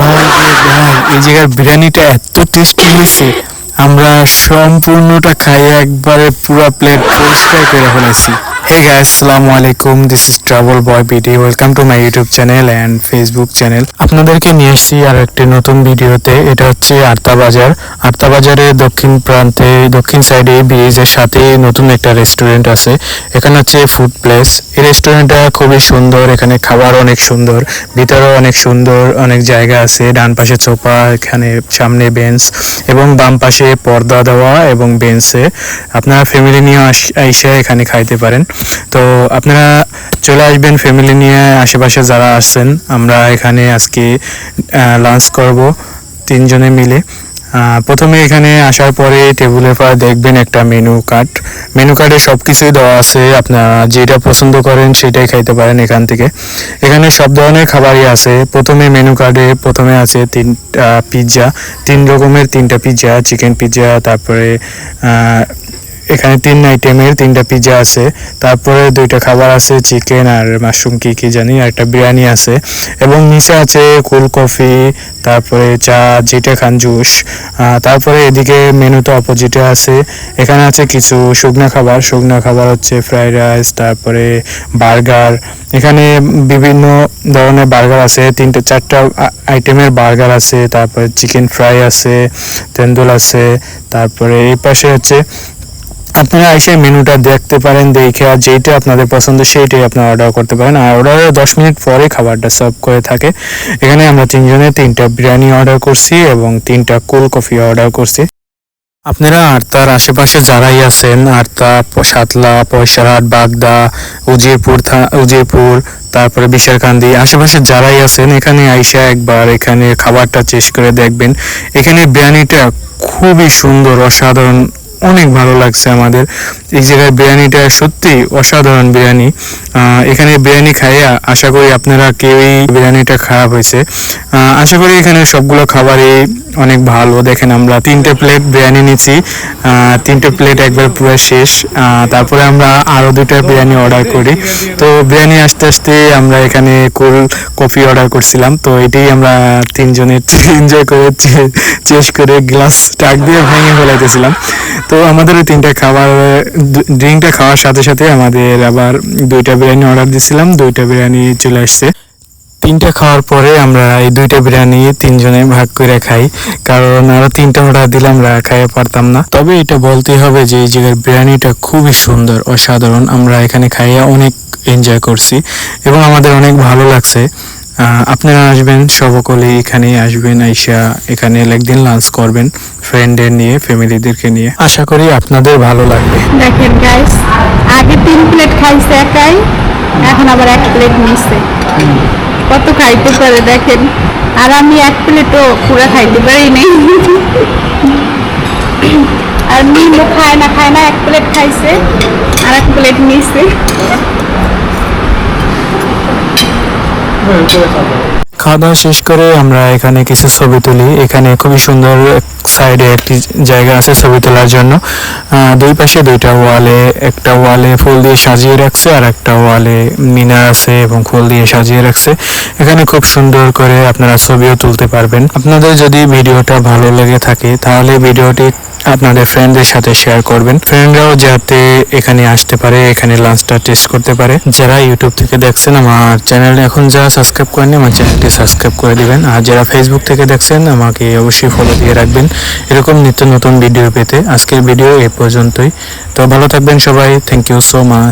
ভাই ভাই, এই জায়গার বিরিয়ানিটা এত টেস্টি হয়েছে। আমরা সম্পূর্ণটা খাইয়ে একবারে পুরো প্লেট পরিষ্কার করে ফেলেছি। হে গাইস আসসালামু আলাইকুম this is travel boy BD welcome to my YouTube channel and Facebook channel আপনাদেরকে নিয়ে এসেছি আর একটি নতুন ভিডিওতে। এটা হচ্ছে আর্তা বাজার। আর্তা বাজারে দক্ষিণ প্রান্তে, দক্ষিণ সাইডে ব্রিজের সাথে নতুন একটা রেস্টুরেন্ট আছে। এখানে হচ্ছে ফুড প্লেস এই রেস্টুরেন্টটা খুবই সুন্দর। এখানে খাবার অনেক সুন্দর। ভিতরেও অনেক সুন্দর, অনেক জায়গা আছে। ডান পাশে সোফা, এখানে সামনে বেঞ্চ এবং বাম পাশে পর্দা দেওয়া এবং বেঞ্চে আপনারা ফ্যামিলি নিয়ে আইসা এখানে খাইতে পারেন। তো আপনারা চলে আসবেন ফ্যামিলি নিয়ে, আশেপাশে যারা আসছেন, আমরা এখানে আজকে লাঞ্চ করব তিনজনে মিলে। প্রথমে এখানে আসার পরে টেবিলের পর দেখবেন একটা মেনু কার্ড মেনু কার্ডে সব কিছুই দেওয়া আছে, আপনারা যেটা পছন্দ করেন সেটাই খাইতে পারেন এখান থেকে। এখানে সব ধরনের খাবারই আছে। প্রথমে মেনু কার্ডে প্রথমে আছে তিনটা পিৎজা তিন রকমের তিনটা পিৎজা চিকেন পিৎজা তারপরে এখানে তিন আইটেমের তিনটা পিৎজা আছে, তারপরে দুইটা খাবার আছে চিকেন আর মাশরুম কি কি জানি, আর একটা বিরিয়ানি আছে। এবং নিচে আছে কুল কফি তারপরে চা, যেটা খান জুস তারপরে এদিকে মেনুতে অপোজিটে আছে। এখানে আছে কিছু শুকনো খাবার শুকনো খাবার হচ্ছে ফ্রাইড রাইস তারপরে বার্গার এখানে বিভিন্ন ধরনের বার্গার আছে, তিনটে চারটা আইটেমের বার্গার আছে, তারপরে চিকেন ফ্রাই আছে, তেন্দুল আছে, তারপরে এই পাশে হচ্ছে আপনারা এসে মেনুটা দেখতে পারেন, দেখে আর যেইটা আপনাদের পছন্দ সেইটাই আপনারা অর্ডার করতে পারেন। আর অর্ডারের দশ মিনিট পরে খাবারটা সার্ভ করে থাকে। এখানে আমরা তিনজনে তিনটা বিরিয়ানি অর্ডার করছি এবং তিনটা কোল কফি অর্ডার করছি। আপনারা আর তার আশেপাশে যারাই আছেন, আর তা সাতলা, পয়সারহাট, বাগদা, উজিরপুর উজিরপুর, তারপরে বিশারকান্দি আশেপাশে যারাই আছেন, এখানে আইসা একবার এখানে খাবারটা চেস্ট করে দেখবেন। এখানে বিরিয়ানিটা খুবই সুন্দর, অসাধারণ অনেক ভালো লাগছে আমাদের। এই জায়গায় বিরিয়ানিটা সত্যি অসাধারণ বিরিয়ানি। এখানে বিরিয়ানি খাইয়া আশা করি আপনারা কেউই বিরিয়ানিটা খারাপ হয়েছে। আশা করি এখানে সবগুলো খাবারই অনেক ভালো। দেখেন আমরা তিনটে প্লেট বিরিয়ানি নিচ্ছি। তিনটে প্লেট একবার পুরো শেষ। তারপরে আমরা আরও দুইটা বিরিয়ানি অর্ডার করি। তো বিরিয়ানি আসতে আসতে আমরা এখানে কোল, কফি অর্ডার করছিলাম। তো এটাই আমরা তিনজনে এনজয় করে চেস করে গ্লাস টাক দিয়ে ভেঙে ফেলাইতেছিলাম। তো আমাদের ওই তিনটা খাবার ড্রিঙ্কটা খাওয়ার সাথে সাথে আমাদের আবার দুইটা বিরিয়ানি অর্ডার দিছিলাম, দুইটা বিরিয়ানি চলে আসছে। তিনটা খাওয়ার পরে আমরা এই দুইটা বিরিয়ানি তিনজনে ভাগ করে খাই, কারণ আরও তিনটা অর্ডার দিলে আমরা খাইয়ে পারতাম না। তবে এটা বলতেই হবে যে এই জায়গার বিরিয়ানিটা খুবই সুন্দর, অসাধারণ। আমরা এখানে খাইয়ে অনেক এনজয় করছি এবং আমাদের অনেক ভালো লাগছে। আপনারা আসবেন সকলে এখানে আসবেন, আইসা এখানে একদিন লাঞ্চ করবেন ফ্রেন্ডদের নিয়ে ফ্যামিলিদেরকে নিয়ে। আশা করি আপনাদের ভালো লাগবে। দেখেন গাইস আগে তিন প্লেট খাইছে একাই, এখন আবার এক প্লেট নিচ্ছে কত খাইতে পারে, দেখেন। আর আমি এক প্লেটও পুরো খাইতে পারি নাই। আর নিমও খায় না খায় না, এক প্লেট খাইছে আর এক প্লেট 没有这个很目。খাওয়া দাওয়া শেষ করে আমরা এখানে কিছু ছবি তুলি। এখানে খুবই সুন্দর সাইডে একটি জায়গা আছে ছবি তোলার জন্য। দুই পাশে দুইটা ওয়ালে একটা ওয়ালে ফুল দিয়ে সাজিয়ে রাখছে আর একটা ওয়ালে মিনার আছে এবং ফুল দিয়ে সাজিয়ে রাখছে। এখানে খুব সুন্দর করে আপনারা ছবিও তুলতে পারবেন। আপনাদের যদি ভিডিওটা ভালো লেগে থাকে, তাহলে ভিডিওটি আপনাদের ফ্রেন্ডদের সাথে শেয়ার করবেন। ফ্রেন্ডরাও যাতে এখানে আসতে পারে, এখানে লাঞ্চটা টেস্ট করতে পারে। যারা ইউটিউব থেকে দেখছেন, আমার চ্যানেল এখন যারা সাবস্ক্রাইব করেনি আমার চ্যানেলটি সাবস্ক্রাইব করে দিবেন। আর যারা ফেসবুক থেকে দেখছেন, আমাকে অবশ্যই ফলো দিয়ে রাখবেন। এরকম নিত্য নতুন ভিডিও পেতে আজকের ভিডিও এই পর্যন্তই। তো ভালো থাকবেন সবাই। Thank you so much